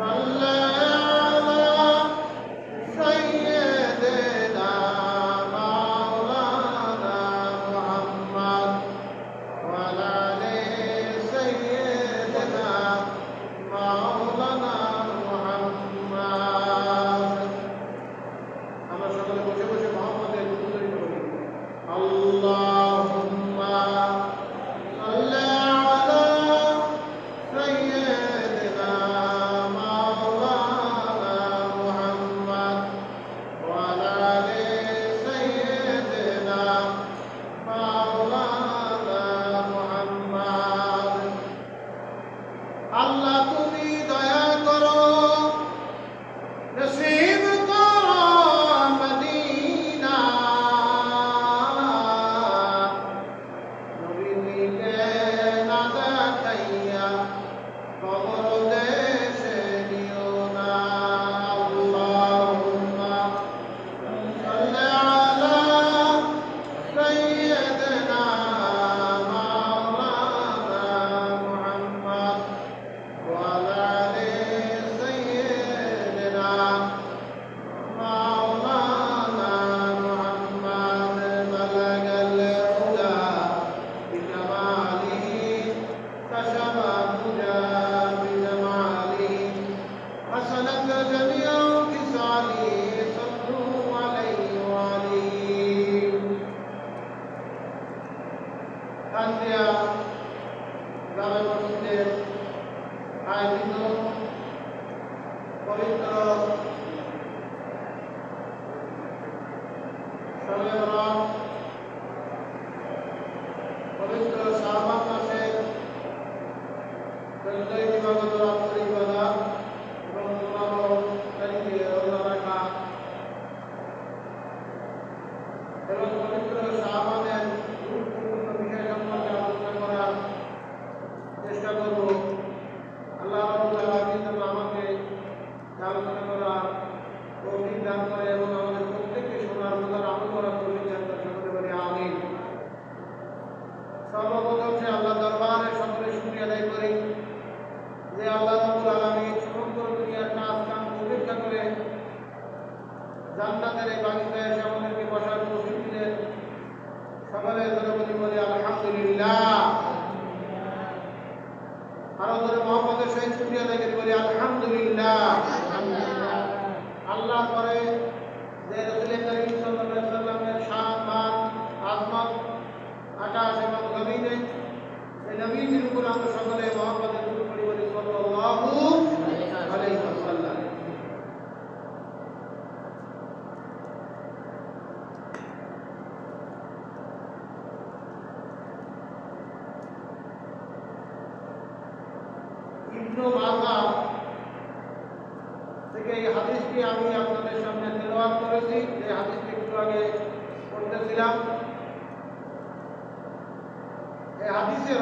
Allah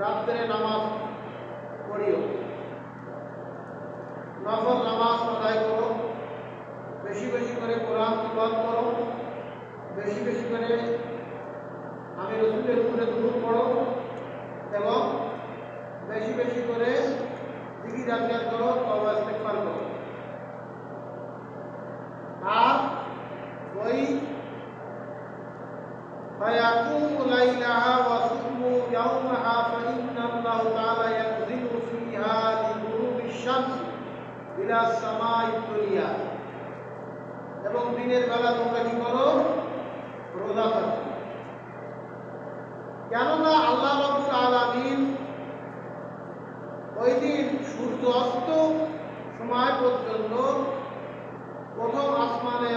রাত্রে নামাজ পড়িও। নফল নামাজ আদায় করো। বেশি বেশি করে কোরআন বিবাদ করো। বেশি বেশি করে আমি রসুলের উপরে দূর পড়ো এবং বেশি বেশি করে দিদি আজকার করো তবা ইস্তেকবার আর ওই ফায়াকুম লাইলাহা এবং দিনের বেলা তোমরা কি করো? রোজা থাকো। কেননা আল্লাহ রবুল আলমিন ওই দিন সূর্য অস্ত সময় পর্যন্ত প্রথম আসমানে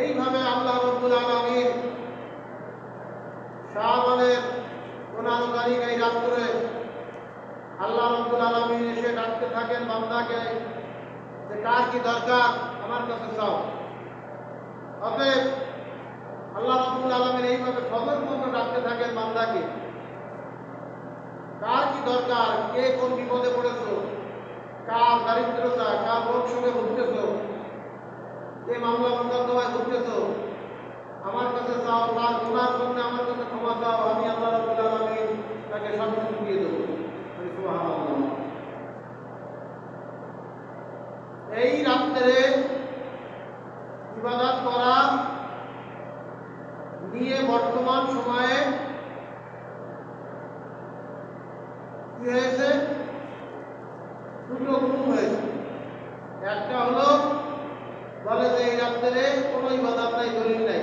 এইভাবে আল্লাহ রাব্বুল আলামিন শাবানের 15 তারিখ এই রাত্রে আল্লাহ রাব্বুল আলামিন এসে ডাকতে থাকেন, বান্দাকে যে কার কি দরকার আমার কাছে চাও। অতএব আল্লাহ রাব্বুল আলামিন এইভাবে মতো ডাকতে থাকেন বান্দাকে। কার কি দরকার? কে কোন বিপদে পড়েছো? কার দারিদ্রতা? কার রোগ সঙ্গে ভুগতেছো? কে মামলা মোকদ্দমায় ভুগতেছো আমার কাছে চাও, তার গুনার জন্য আমার কাছে ক্ষমা চাও, আমি আল্লাহ রাব্বুল আলামিন তাকে সব কিছু দিয়ে দেবো। এই রাত্রে ইবাদত করা নিয়ে বর্তমান সময়ে কি হয়েছে? দুটো গুণ হয়েছে। একটা হলো রাত্রে কোনো ইবাদত নাই দলিল নাই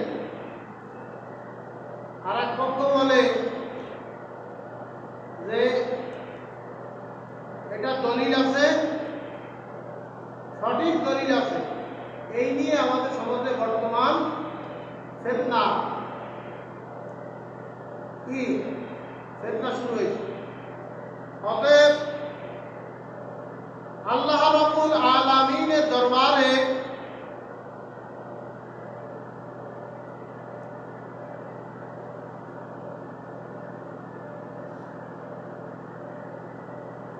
আর এক পক্ষ বলে যে এটা দলিল আছে সঠিক দলিল আছে এই নিয়ে আমাদের সমাজে বর্তমান ফেতনা কি ফেতনা শুরু হয়েছে অতএব আল্লাহ রাব্বুল আলামিনের দরবারে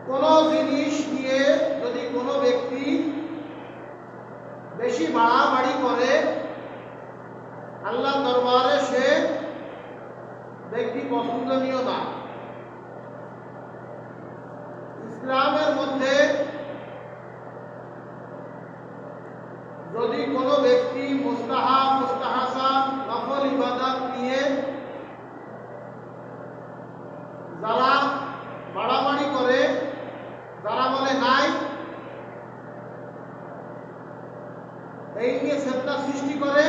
কোন জিনিস নিয়ে যদি কোনো ব্যক্তি বেশি বাড়াবাড়ি করে আল্লাহ দরবারে সে ব্যক্তি পছন্দনীয় না ইসলামের মধ্যে যদি কোনো ব্যক্তি মুস্তাহা মুস্তাহাসান নফল ইবাদত নিয়ে যারা বাড়াবাড়ি করে যারা বলে নাই এই নিয়ে ফেতনা সৃষ্টি করে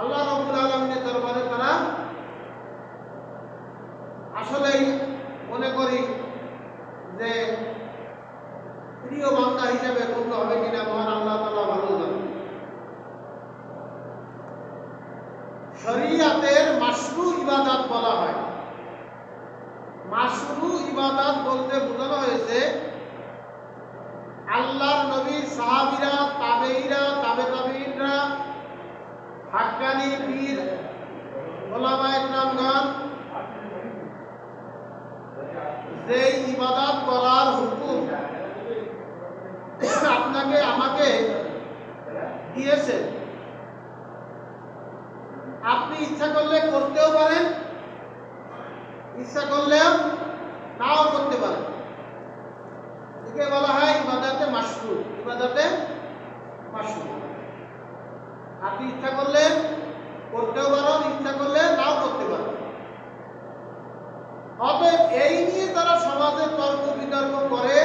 আল্লাহ রবুল আলমিনের দরবারে তারা আসলেই মনে করি যে প্রিয় বান্দা হিসেবে গণ্য হবে কিনা মহান আল্লাহ তালা ভালো জানে শরিয়াতের মাসরু ইবাদত বলা হয় মাসরু ইবাদত বলতে বোঝানো হয়েছে আল্লাহর নবীর সাহাবীরা তাবেঈরা তাবে তাবেঈনরা হাক্কানি পীর ওলামা ইকরামগণ যে ইবাদত করার হুকুম আপনাকে আমাকে দিয়েছে আপনি ইচ্ছা করলে করতেও পারেন ইচ্ছা করলেও নাও করতে পারেন একে বলা হয় ইবাদতে মাসরুর ইবাদতে মাসরুর আপনি ইচ্ছা করলে করতেও পারেন ইচ্ছা করলে নাও করতে পারেন অতএব এই নিয়ে তারা সমাজে তর্ক বিতর্ক করে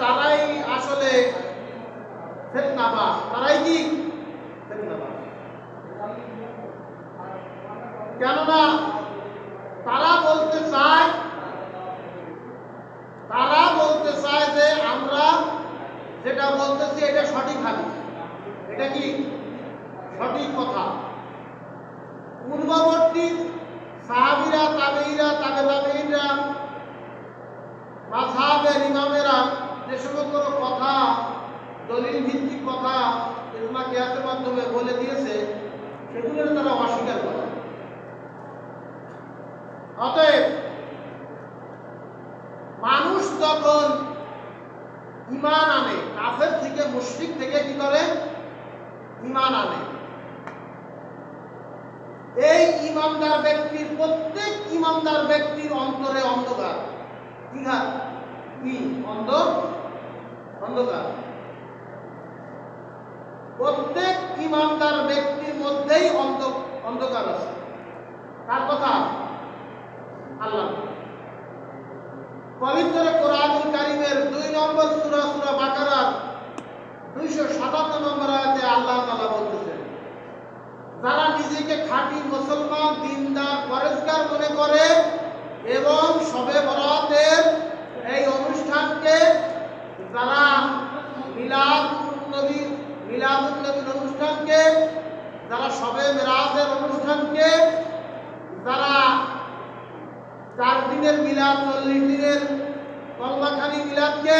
তারাই আসলে ফেতনাবাস তারাই কি ফেতনাবাস কেননা তারা বলতে চায় তারা বলতে চায় যে আমরা যেটা বলতেছি এটা সঠিক হাদিস এটা কি সঠিক কথা পূর্ববর্তী সাহাবিরা তাবেইরা তাবে তাবেইরা মাঝহাবের ইমামেরা যে সমস্ত কথা দলিল ভিত্তিক কথা ইসমা কিয়াসের মাধ্যমে বলে দিয়েছে সেগুলোর তারা অস্বীকার করে অতএব মানুষ যখন ইমান আনে। কাফের থেকে, মুশরিক থেকে কি করে? ইমান আনে। এই ইমানদার ব্যক্তির, প্রত্যেক ইমানদার ব্যক্তির অন্তরে অন্ধকার। ঘাত? কি? অন্ধ? অন্ধকার। প্রত্যেক ইমানদার ব্যক্তির মধ্যেই অন্ধ অন্ধকার আছে। তার কথা আল্লাহ। পবিত্র কোরআনুল কারিমের দুই নম্বর সূরা সূরা বাকারার দুইশো সাতান্ন নম্বর আয়াতে আল্লাহ তাআলা বলতেছেন, যারা নিজেকে খাঁটি মুসলমান, দিনদার, পরেজগার মনে করে এবং সবে বরাতের এই অনুষ্ঠানকে যারা মিলাদ নবী, মিলাদ নবীর অনুষ্ঠানকে, যারা সবে মেরাজের অনুষ্ঠানকে, যারা চার দিনের মিলাদ, চল্লিশ দিনের কলমাখানি মিলাদকে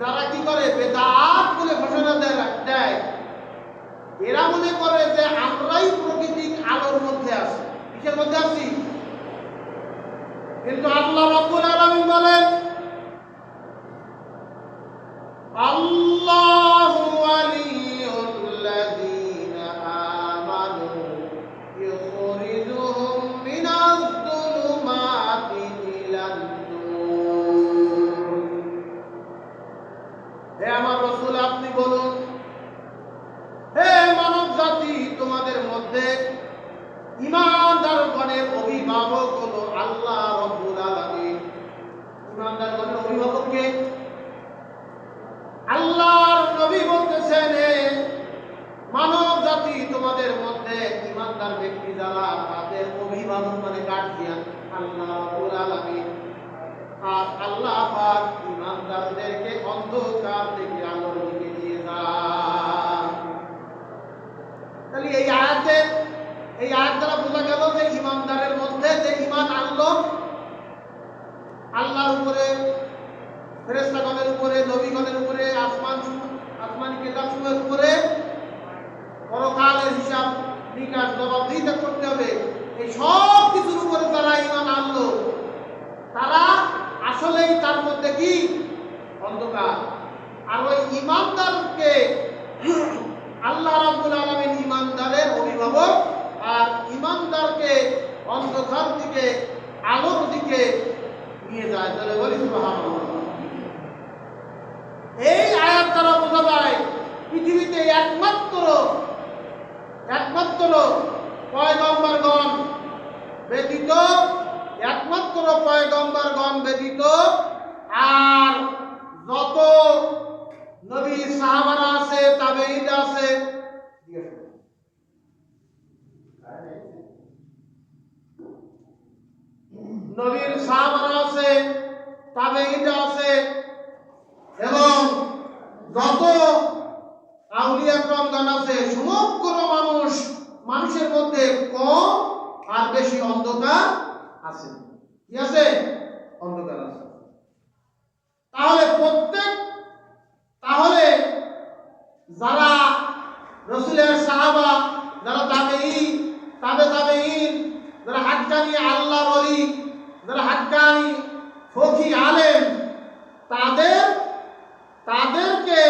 যারা কি করে? বেদাত বলে ঘোষণা দেয় দেয়। এরা মনে করে যে আমরাই প্রকৃতিক আলোর মধ্যে আছি। কিসের মধ্যে আছি? কিন্তু আল্লাহ রাব্বুল আলামিন বলেন, আল্লাহু তাহলে এই আয়াতে, এই আয়াত দ্বারা বোঝা গেল যে ইমানদারের মধ্যে যে ইমান আনলো, আল্লাহর উপরে ফেরেস্তাগণের উপরে, নবীগণের উপরে, আসমান আসমানি কেতাবসমূহের উপরে পরকালের হিসাব নিকাশ জবাবদিহিতা করতে হবে। এই সব কিছুর উপরে তারা ইমান আনলো, তারা আসলেই তার মধ্যে কি? অন্ধকার। আর ওই ইমানদারকে আল্লাহ রাব্বুল আলামিন ইমানদারের অভিভাবক আর ইমানদারকে অন্ধকার দিকে, আলোর দিকে নিয়ে যায়। তাহলে বলি এই আয়াত দ্বারা বোঝা যায়, পৃথিবীতে একমাত্র একমাত্র পয়গম্বরগণ ব্যতীত, একমাত্র পয়গম্বরগণ ব্যতীত আর যত নবী সাহাবারা আছে তাবেঈন আছে। নবীর সাহাবারা আছে তাবেঈন আছে। এবং যত আউলিয়া ক্রমগণ আছে, সমগ্র মানুষ, মানুষের মধ্যে কম আর বেশি অন্ধকার আছে। কি আছে অন্ধকার আছে তাহলে প্রত্যেক তাহলে যারা রসুলের সাহাবা যারা তাবেই তাবে তাবেইন যারা হাক্কানি আল্লাহ বলি যারা হাক্কানি ফকি আলেম তাদের তাদেরকে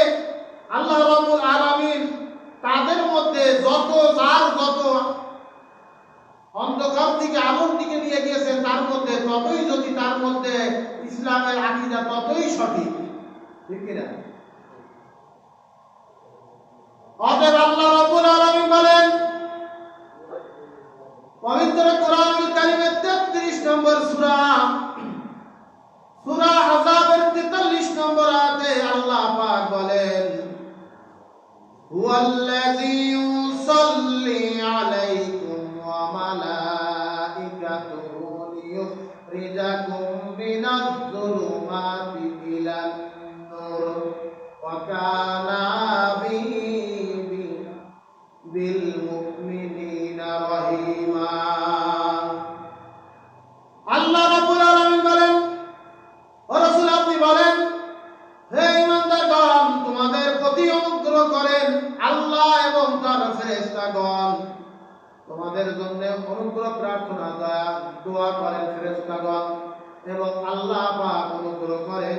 আল্লাহ রাব্বুল আলামিন তাদের মধ্যে যত যার যত অন্ধকার দিকে আলোর দিকে নিয়ে গিয়েছেন তার মধ্যে ততই যদি তার মধ্যে ইসলামের আকীদা ততই সঠিক ঠিক কিনা অতএব আল্লাহ রাব্বুল আলামিন বলেন পবিত্র কোরআন কারীমের 33 নম্বর সূরা। সূরা তোমাদের জন্য অনুগ্রহ প্রার্থনা দয়া, দোয়া করেন ফেরেশতাগণ এবং আল্লাহ পাক অনুগ্রহ করেন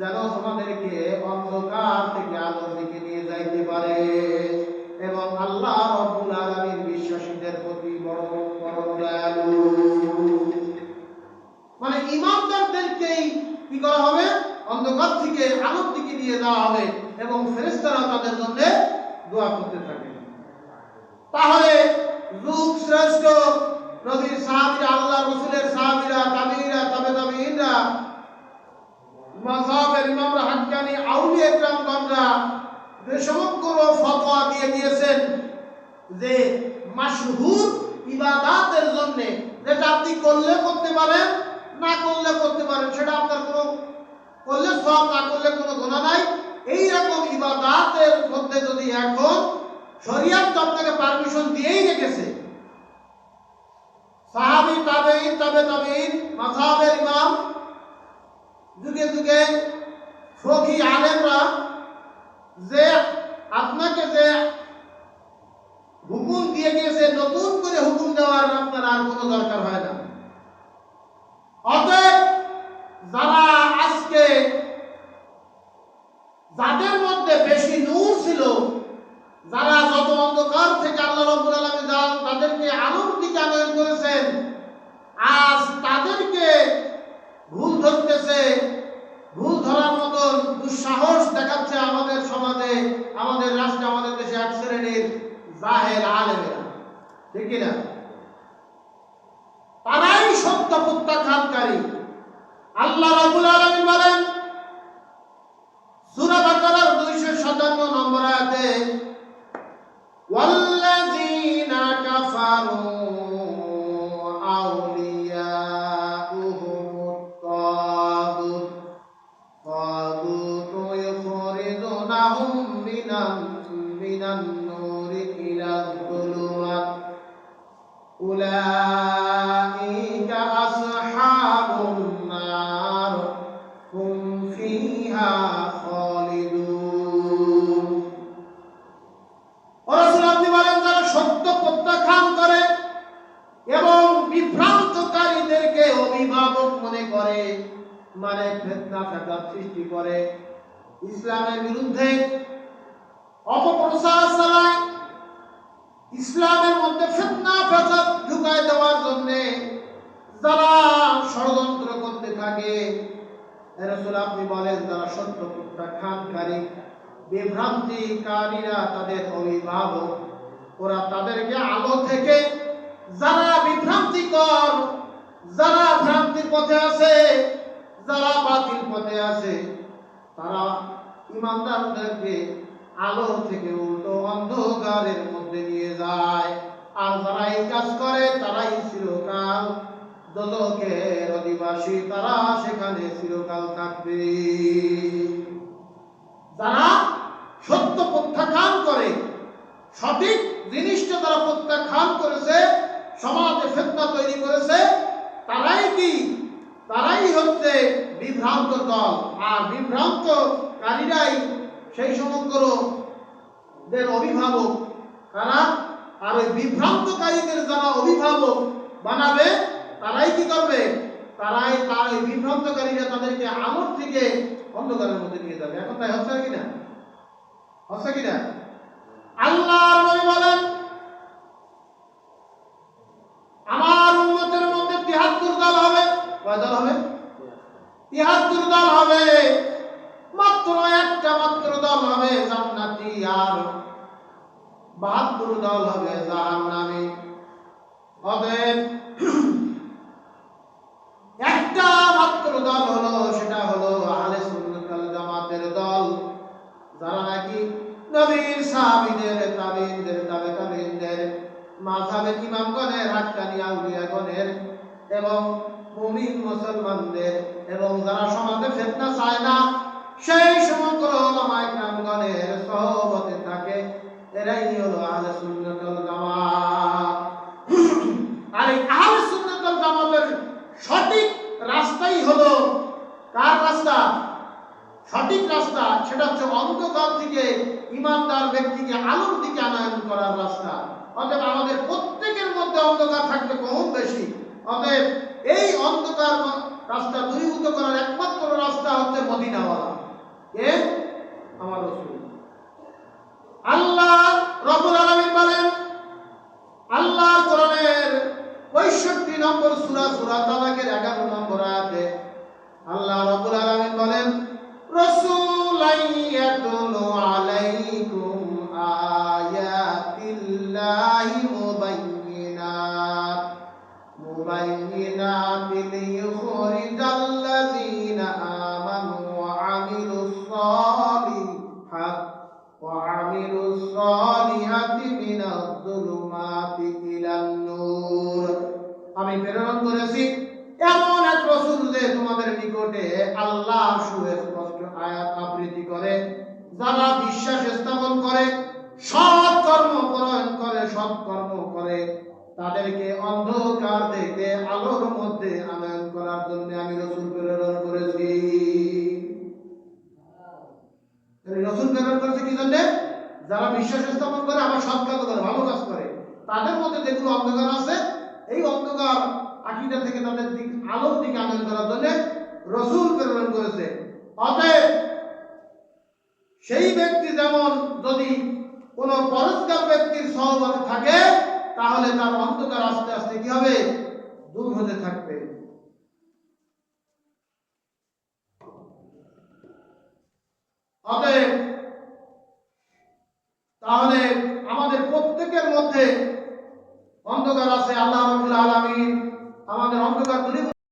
যেন তোমাদেরকে অন্ধকার থেকে আলোর দিকে নিয়ে যাইতে পারে এবং আল্লাহ রব্বুল আলামিন বিশ্বাসীদের প্রতি বড় বড় দয়ালু। মানে ইমানদারদেরকেই কি করা হবে? অন্ধকার থেকে আলোর দিকে নিয়ে যাওয়া হবে এবং ফেরেশতারা তাদের জন্য দোয়া করতে থাকে তাহলে যুগ শ্রেষ্ঠ নবীর সাহাবীরা আল্লাহ রসুলের সাহাবীরা তাবিরা তবে তাবিইনরা মাযহাবের ইমামরা, হাক্কানি, আউলিয়া ইকরামগণরা যে সমগ্র ফতোয়া দিয়ে দিয়েছেন যে মাশহুর ইবাদাতের জন্য যেটা আপনি করলে করতে পারেন, না করলে করতে পারেন, সেটা আপনার কোনো করলে সব না করলে কোনো গুনাহ নাই। এই রকম ইবাদাতের মধ্যে যদি এখন শরিয়াত তো আপনাকে পারমিশন দিয়েই রেখেছে সাহাবি তাবেইন তবে তাবেইন মাযহাবের ইমাম, যুগে যুগে ফকি আলেমরা যে আপনাকে যে হুকুম দিয়ে গিয়েছে, নতুন করে হুকুম দেওয়ার আপনার আর কোনো দরকার হয় না। ইসলামের মধ্যে ফিতনা ফাসাদ ঢুকায় দেওয়ার জন্য যারা ষড়যন্ত্র করতে থাকে রাসূল আপনি বলেন, যারা সত্য প্রত্যাখ্যানকারী বিভ্রান্তিকারীরা তাদের অভিভাবক, ওরা তাদেরকে আলো থেকে যারা বিভ্রান্তিকর, যারা ভ্রান্তির পথে আছে, যারা বাতিল পথে আছে, তারা ইমানদারদেরকে আলো থেকে উল্টো অন্ধকারের মধ্যে নিয়ে যায়। আর যারা এই কাজ করে, তারাই চিরকাল দোজখের অধিবাসী। তারা সেখানে চিরকাল থাকবে যারা সত্য প্রত্যাখ্যান করে সঠিক জিনিসটা তারা প্রত্যাখ্যান করেছে সমাজে ফেতনা তৈরি করেছে তারাই কি তারাই হচ্ছে বিভ্রান্ত দল আর বিভ্রান্তকারীরাই সেই সমগ্র দের অভিভাবক কারা আর ওই বিভ্রান্তকারীদের যারা অভিভাবক বানাবে তারাই কি করবে তারাই তার ওই বিভ্রান্তকারীরা তাদেরকে আলোর থেকে অন্ধকারের মধ্যে নিয়ে যাবে এখন তাই হচ্ছে কিনা হচ্ছে কিনা আল্লাহ নবী বলেন আমার উম্মতের মধ্যে তিহাত্তর দল হবে। কয় দল হবে? তিহাত্তর দল হবে। মাত্র একটা মাত্র দল হবে জান্নাতি আর বাহাত্তর দল হবে জাহান্নামী। অতএব একটা মাত্র দল হলো সেটা হলো আহলে সুন্নাত ওয়াল জামাতের দল যারা নাকি নবীর সাহাবীদের তাবিনদের তাবে তাবিনদের মাযহাবের ইমামগণের হাক্কানি আউলিয়াগণের এবং মুমিন মুসলমানদের এবং যারা সমাজে ফেতনা চায় না, সেই সমগ্র নাম ইকরামগণের সহবতে থাকে। এরাই হলো আহলে সুন্নাত জামাত। তাহলে রসুল করেছে কি জন্য? যারা বিশ্বাস স্থাপন করে, আবার সৎ কাজ করে, ভালো কাজ করে। তাদের মধ্যে যেগুলো অন্ধকার আছে, এই অন্ধকার আকিদা থেকে তাদের দিক, আলোর দিকে আনয়ন করার জন্য রসুল প্রেরণ করেছে। অতএব সেই ব্যক্তি যেমন যদি কোন পরস্কার ব্যক্তির সহবাদে থাকে, তাহলে তার অন্ধকার আস্তে আস্তে কি হবে? দূর হতে থাকবে। হবে তাহলে আমাদের প্রত্যেকের মধ্যে অন্ধকার আছে আল্লাহ আলমিন আমাদের অন্ধকার দূরীভূত